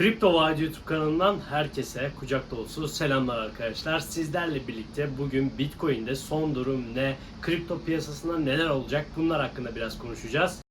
Kripto Vadi YouTube kanalından herkese kucak dolusu selamlar arkadaşlar. Sizlerle birlikte bugün Bitcoin'de son durum ne, kripto piyasasında neler olacak bunlar hakkında biraz konuşacağız.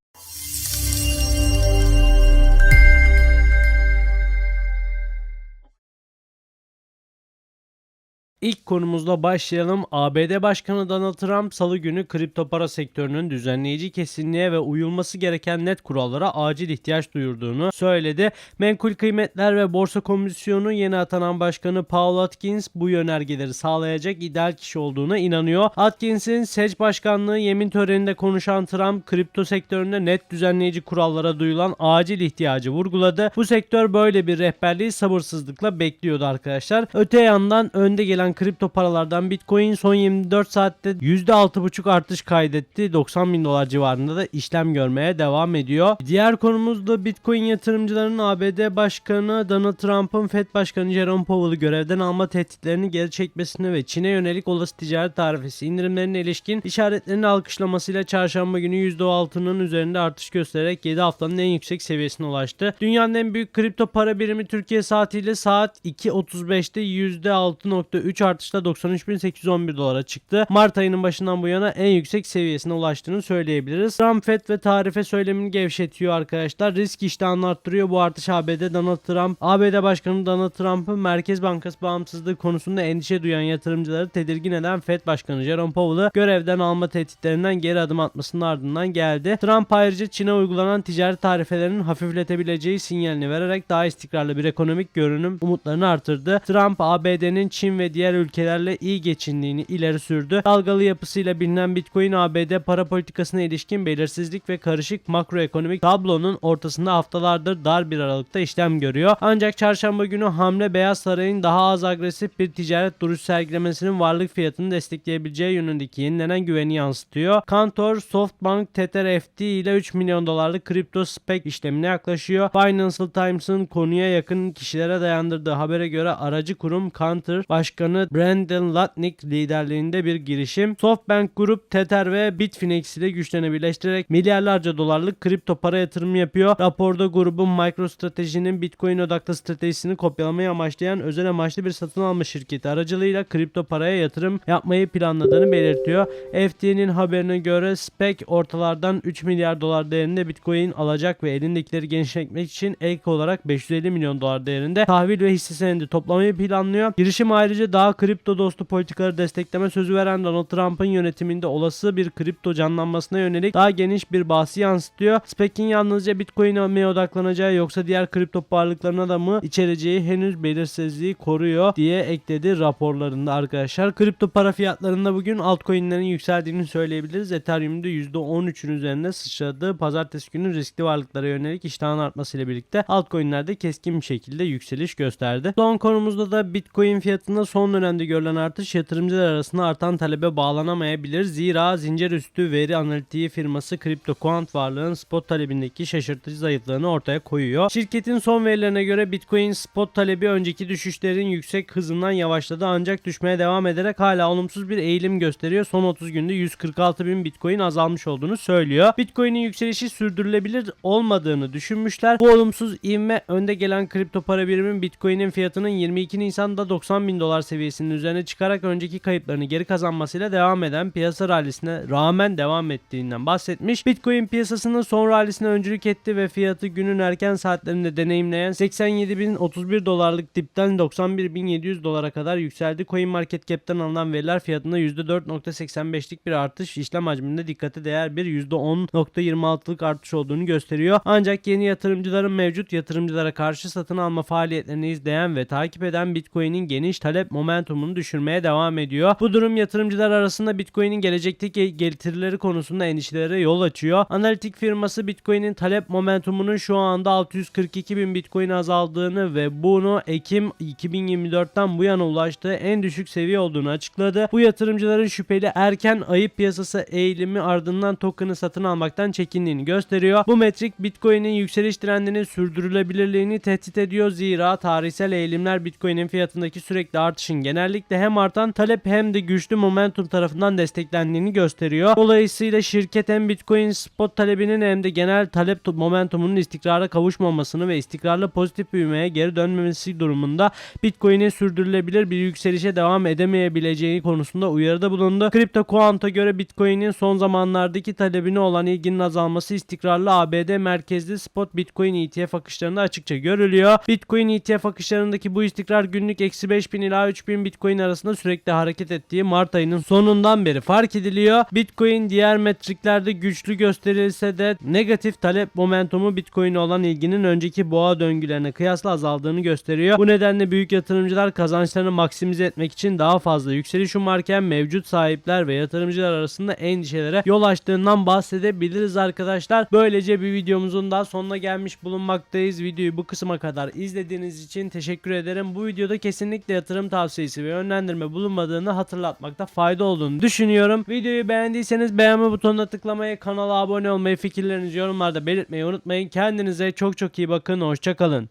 İlk konumuzla başlayalım. ABD Başkanı Donald Trump salı günü kripto para sektörünün düzenleyici kesinliğe ve uyulması gereken net kurallara acil ihtiyaç duyurduğunu söyledi. Menkul Kıymetler ve Borsa Komisyonu yeni atanan başkanı Paul Atkins bu yönergeleri sağlayacak ideal kişi olduğuna inanıyor. Atkins'in seç başkanlığı yemin töreninde konuşan Trump kripto sektöründe net düzenleyici kurallara duyulan acil ihtiyacı vurguladı. Bu sektör böyle bir rehberliği sabırsızlıkla bekliyordu arkadaşlar. Öte yandan önde gelen kripto paralardan Bitcoin son 24 saatte %6,5 artış kaydetti. 90 bin dolar civarında da işlem görmeye devam ediyor. Diğer konumuz da Bitcoin yatırımcılarının ABD Başkanı Donald Trump'ın FED Başkanı Jerome Powell'ı görevden alma tehditlerini geri çekmesine ve Çin'e yönelik olası ticaret tarifesi indirimlerine ilişkin işaretlerini alkışlamasıyla çarşamba günü %6'nın üzerinde artış göstererek 7 haftanın en yüksek seviyesine ulaştı. Dünyanın en büyük kripto para birimi Türkiye saatiyle saat 2.35'te %6.3 artışla 93.811 dolara çıktı. Mart ayının başından bu yana en yüksek seviyesine ulaştığını söyleyebiliriz. Trump FED ve tarife söylemini gevşetiyor arkadaşlar. Risk iştahını arttırıyor. Bu artış ABD Donald Trump, ABD Başkanı Donald Trump'ın Merkez Bankası bağımsızlığı konusunda endişe duyan yatırımcıları tedirgin eden FED Başkanı Jerome Powell'ı görevden alma tehditlerinden geri adım atmasının ardından geldi. Trump ayrıca Çin'e uygulanan ticaret tarifelerinin hafifletebileceği sinyalini vererek daha istikrarlı bir ekonomik görünüm umutlarını artırdı. Trump ABD'nin Çin ve diğer ülkelerle iyi geçindiğini ileri sürdü. Dalgalı yapısıyla bilinen Bitcoin ABD para politikasına ilişkin belirsizlik ve karışık makroekonomik tablonun ortasında haftalardır dar bir aralıkta işlem görüyor. Ancak çarşamba günü hamle Beyaz Saray'ın daha az agresif bir ticaret duruş sergilemesinin varlık fiyatını destekleyebileceği yönündeki yenilenen güveni yansıtıyor. Kantor, Softbank, Tether FT ile 3 milyon dolarlık kripto spek işlemine yaklaşıyor. Financial Times'ın konuya yakın kişilere dayandırdığı habere göre aracı kurum Cantor Başkanı Brandon Lutnick liderliğinde bir girişim. Softbank Group, Tether ve Bitfinex ile güçlerini birleştirerek milyarlarca dolarlık kripto para yatırımı yapıyor. Raporda grubun MicroStrategy'nin Bitcoin odaklı stratejisini kopyalamayı amaçlayan özel amaçlı bir satın alma şirketi aracılığıyla kripto paraya yatırım yapmayı planladığını belirtiyor. FT'nin haberine göre SPEC ortalardan 3 milyar dolar değerinde Bitcoin alacak ve elindekileri genişletmek için ek olarak 550 milyon dolar değerinde tahvil ve hisse senedi toplamayı planlıyor. Girişim ayrıca daha kripto dostu politikaları destekleme sözü veren Donald Trump'ın yönetiminde olası bir kripto canlanmasına yönelik daha geniş bir bahsi yansıtıyor. SPEC'in yalnızca Bitcoin'e mi odaklanacağı yoksa diğer kripto varlıklarına da mı içereceği henüz belirsizliği koruyor diye ekledi raporlarında arkadaşlar. Kripto para fiyatlarında bugün altcoin'lerin yükseldiğini söyleyebiliriz. Ethereum'da %13'ün üzerinde sıçradı. Pazartesi günü riskli varlıklara yönelik iştahın artmasıyla birlikte altcoin'lerde keskin bir şekilde yükseliş gösterdi. Son konumuzda da Bitcoin fiyatında son dönemde görülen artış yatırımcılar arasında artan talebe bağlanamayabilir. Zira zincir üstü veri analitiği firması CryptoQuant varlığın spot talebindeki şaşırtıcı zayıflığını ortaya koyuyor. Şirketin son verilerine göre Bitcoin spot talebi önceki düşüşlerin yüksek hızından yavaşladı ancak düşmeye devam ederek hala olumsuz bir eğilim gösteriyor. Son 30 günde 146 bin Bitcoin azalmış olduğunu söylüyor. Bitcoin'in yükselişi sürdürülebilir olmadığını düşünmüşler. Bu olumsuz ivme önde gelen kripto para birimin Bitcoin'in fiyatının 22 Nisan'da 90 bin dolar seviyesinin üzerine çıkarak önceki kayıplarını geri kazanmasıyla devam eden piyasa rallisine rağmen devam ettiğinden bahsetmiş. Bitcoin piyasasının son rallisine öncülük etti ve fiyatı günün erken saatlerinde deneyimleyen 87.031 dolarlık dipten 91.700 dolara kadar yükseldi. CoinMarketCap'ten alınan veriler fiyatında %4.85'lik bir artış işlem hacminde dikkate değer bir %10.26'lık artış olduğunu gösteriyor. Ancak yeni yatırımcıların mevcut yatırımcılara karşı satın alma faaliyetlerini izleyen ve takip eden Bitcoin'in geniş talep momentumunu düşürmeye devam ediyor. Bu durum yatırımcılar arasında Bitcoin'in gelecekteki getirileri konusunda endişelere yol açıyor. Analitik firması Bitcoin'in talep momentumunun şu anda 642 bin Bitcoin azaldığını ve bunu Ekim 2024'ten bu yana ulaştığı en düşük seviye olduğunu açıkladı. Bu yatırımcıların şüpheli erken ayıp piyasası eğilimi ardından token'ı satın almaktan çekindiğini gösteriyor. Bu metrik Bitcoin'in yükseliş trendinin sürdürülebilirliğini tehdit ediyor zira tarihsel eğilimler Bitcoin'in fiyatındaki sürekli artışın genellikle hem artan talep hem de güçlü momentum tarafından desteklendiğini gösteriyor. Dolayısıyla şirket hem Bitcoin spot talebinin hem de genel talep momentumunun istikrara kavuşmamasını ve istikrarlı pozitif büyümeye geri dönmemesi durumunda Bitcoin'in sürdürülebilir bir yükselişe devam edemeyebileceği konusunda uyarıda bulundu. Kripto Quant'a göre Bitcoin'in son zamanlardaki talebine olan ilginin azalması istikrarlı ABD merkezli spot Bitcoin ETF akışlarında açıkça görülüyor. Bitcoin ETF akışlarındaki bu istikrar günlük eksi 5000 ila 3000 Bitcoin arasında sürekli hareket ettiği Mart ayının sonundan beri fark ediliyor. Bitcoin diğer metriklerde güçlü gösterilse de negatif talep momentumu Bitcoin'e olan ilginin önceki boğa döngülerine kıyasla azaldığını gösteriyor. Bu nedenle büyük yatırımcılar kazançlarını maksimize etmek için daha fazla yükseliş umarken mevcut sahipler ve yatırımcılar arasında endişelere yol açtığından bahsedebiliriz arkadaşlar. Böylece bir videomuzun daha sonuna gelmiş bulunmaktayız. Videoyu bu kısma kadar izlediğiniz için teşekkür ederim. Bu videoda kesinlikle yatırım tavsiyesi ve yönlendirme bulunmadığını hatırlatmakta fayda olduğunu düşünüyorum. Videoyu beğendiyseniz beğenme butonuna tıklamayı, kanala abone olmayı, fikirlerinizi yorumlarda belirtmeyi unutmayın. Kendinize çok çok iyi bakın. Hoşçakalın.